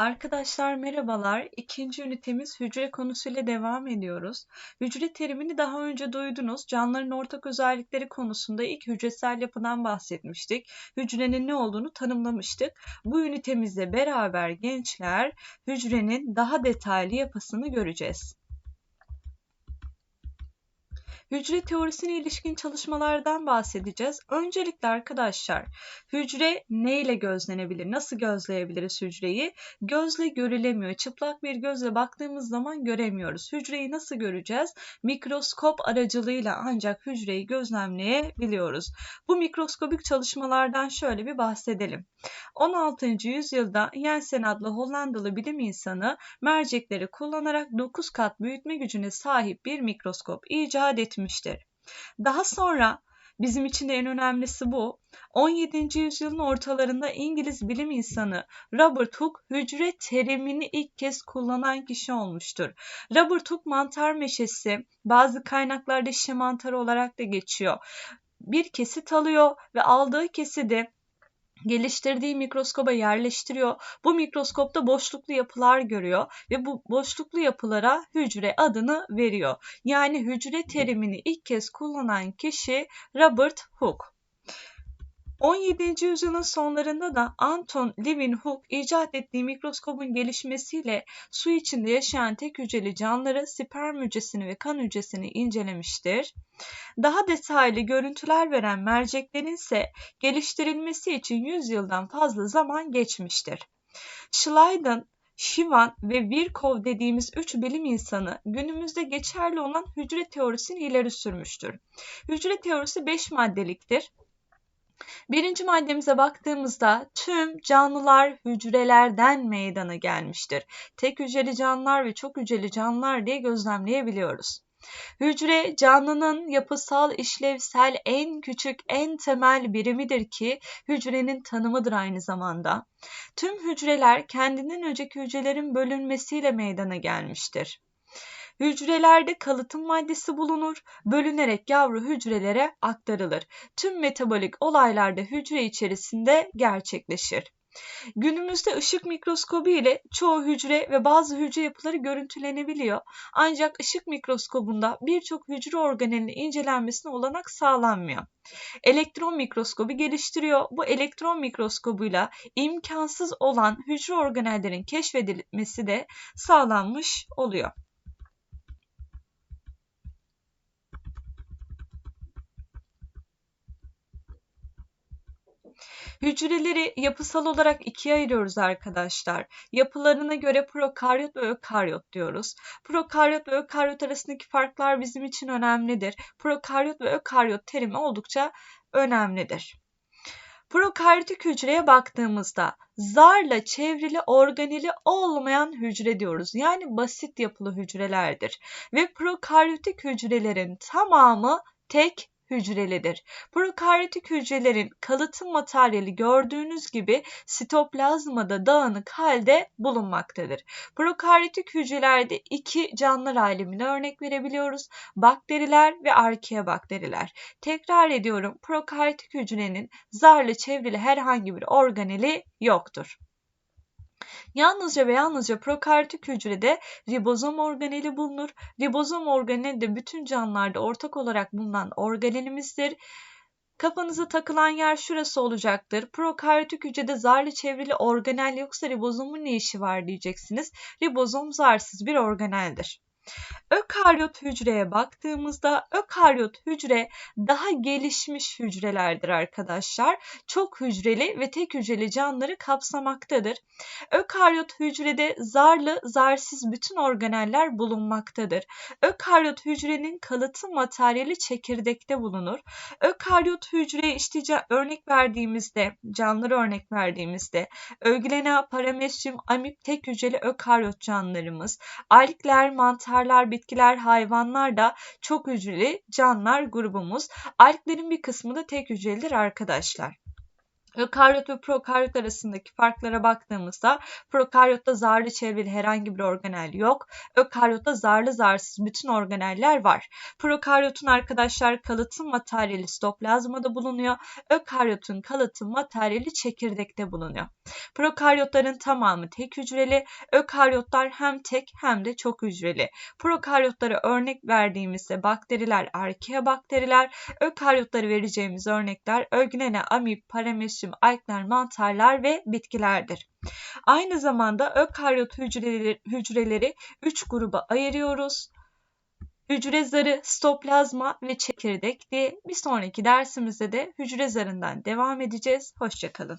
Arkadaşlar merhabalar. İkinci ünitemiz hücre konusuyla devam ediyoruz. Hücre terimini daha önce duydunuz. Canlıların ortak özellikleri konusunda ilk hücresel yapıdan bahsetmiştik. Hücrenin ne olduğunu tanımlamıştık. Bu ünitemizle beraber gençler hücrenin daha detaylı yapısını göreceğiz. Hücre teorisine ilişkin çalışmalardan bahsedeceğiz. Öncelikle arkadaşlar hücre ne ile gözlenebilir? Nasıl gözleyebiliriz hücreyi? Gözle görülemiyor. Çıplak bir gözle baktığımız zaman göremiyoruz. Hücreyi nasıl göreceğiz? Mikroskop aracılığıyla ancak hücreyi gözlemleyebiliyoruz. Bu mikroskobik çalışmalardan şöyle bir bahsedelim. 16. yüzyılda Jensen adlı Hollandalı bilim insanı mercekleri kullanarak 9 kat büyütme gücüne sahip bir mikroskop icat etmiştir. Daha sonra Bizim için de en önemlisi bu. 17. yüzyılın ortalarında İngiliz bilim insanı Robert Hooke hücre terimini ilk kez kullanan kişi olmuştur. Robert Hooke mantar meşesi bazı kaynaklarda şişe mantarı olarak da geçiyor. Bir kesit alıyor ve aldığı kesidi geliştirdiği mikroskoba yerleştiriyor. Bu mikroskopta boşluklu yapılar görüyor ve bu boşluklu yapılara hücre adını veriyor. Yani hücre terimini ilk kez kullanan kişi Robert Hooke. 17. yüzyılın sonlarında da Anton Leeuwenhoek icat ettiği mikroskobun gelişmesiyle su içinde yaşayan tek hücreli canlıları sperm hücresini ve kan hücresini incelemiştir. Daha detaylı görüntüler veren merceklerin ise geliştirilmesi için 100 yıldan fazla zaman geçmiştir. Schleiden, Shivan ve Virkov dediğimiz üç bilim insanı günümüzde geçerli olan hücre teorisini ileri sürmüştür. Hücre teorisi 5 maddeliktir. Birinci maddemize baktığımızda tüm canlılar hücrelerden meydana gelmiştir. Tek hücreli canlılar ve çok hücreli canlılar diye gözlemleyebiliyoruz. Hücre canlının yapısal işlevsel en küçük en temel birimidir ki hücrenin tanımıdır aynı zamanda. Tüm hücreler kendinden önceki hücrelerin bölünmesiyle meydana gelmiştir. Hücrelerde kalıtım maddesi bulunur, bölünerek yavru hücrelere aktarılır. Tüm metabolik olaylar da hücre içerisinde gerçekleşir. Günümüzde ışık mikroskobu ile çoğu hücre ve bazı hücre yapıları görüntülenebiliyor. Ancak ışık mikroskobunda birçok hücre organelinin incelenmesine olanak sağlanmıyor. Elektron mikroskobu geliştiriyor. Bu elektron mikroskobuyla imkansız olan hücre organellerin keşfedilmesi de sağlanmış oluyor. Hücreleri yapısal olarak ikiye ayırıyoruz arkadaşlar. Yapılarına göre prokaryot ve ökaryot diyoruz. Prokaryot ve ökaryot arasındaki farklar bizim için önemlidir. Prokaryot ve ökaryot terimi oldukça önemlidir. Prokaryotik hücreye baktığımızda zarla çevrili organeli olmayan hücre diyoruz. Yani basit yapılı hücrelerdir. Ve prokaryotik hücrelerin tamamı tek hücrelidir. Prokaryotik hücrelerin kalıtım materyali gördüğünüz gibi sitoplazmada dağınık halde bulunmaktadır. Prokaryotik hücrelerde iki canlılar alemine örnek verebiliyoruz. Bakteriler ve arkea. Tekrar ediyorum prokaryotik hücrenin zarlı çevrili herhangi bir organeli yoktur. Yalnızca ve yalnızca prokaryotik hücrede ribozom organeli bulunur. Ribozom organeli de bütün canlılarda ortak olarak bulunan organelimizdir. Kafanıza takılan yer şurası olacaktır. Prokaryotik hücrede zarlı çevrili organel yoksa ribozomun ne işi var diyeceksiniz. Ribozom zarsız bir organeldir. Ökaryot hücreye baktığımızda ökaryot hücre daha gelişmiş hücrelerdir arkadaşlar. Çok hücreli ve tek hücreli canlıları kapsamaktadır. Ökaryot hücrede zarlı, zarsız bütün organeller bulunmaktadır. Ökaryot hücrenin kalıtım materyali çekirdekte bulunur. Ökaryot hücreye işte örnek verdiğimizde, canlıları örnek verdiğimizde Euglena, Paramesyum, amip tek hücreli ökaryot canlılarımız, algler, mantarlar, bitkiler, hayvanlar da çok hücreli canlılar grubumuz. Alglerin bir kısmı da tek hücrelidir arkadaşlar. Ökaryot ve prokaryot arasındaki farklara baktığımızda prokaryotta zarlı çevreli herhangi bir organel yok. Ökaryotta zarlı zarsız bütün organeller var. Prokaryotun arkadaşlar kalıtım materyali stoplazmada bulunuyor. Ökaryotun kalıtım materyali çekirdekte bulunuyor. Prokaryotların tamamı tek hücreli. Ökaryotlar hem tek hem de çok hücreli. Prokaryotlara örnek verdiğimizde bakteriler, arkea bakteriler, ökaryotları vereceğimiz örnekler ögnene, amip, paramesyum, algler, mantarlar ve bitkilerdir. Aynı zamanda ökaryot hücreleri, hücreleri 3 gruba ayırıyoruz. Hücre zarı, stoplazma ve çekirdek diye bir sonraki dersimizde de hücre zarından devam edeceğiz. Hoşçakalın.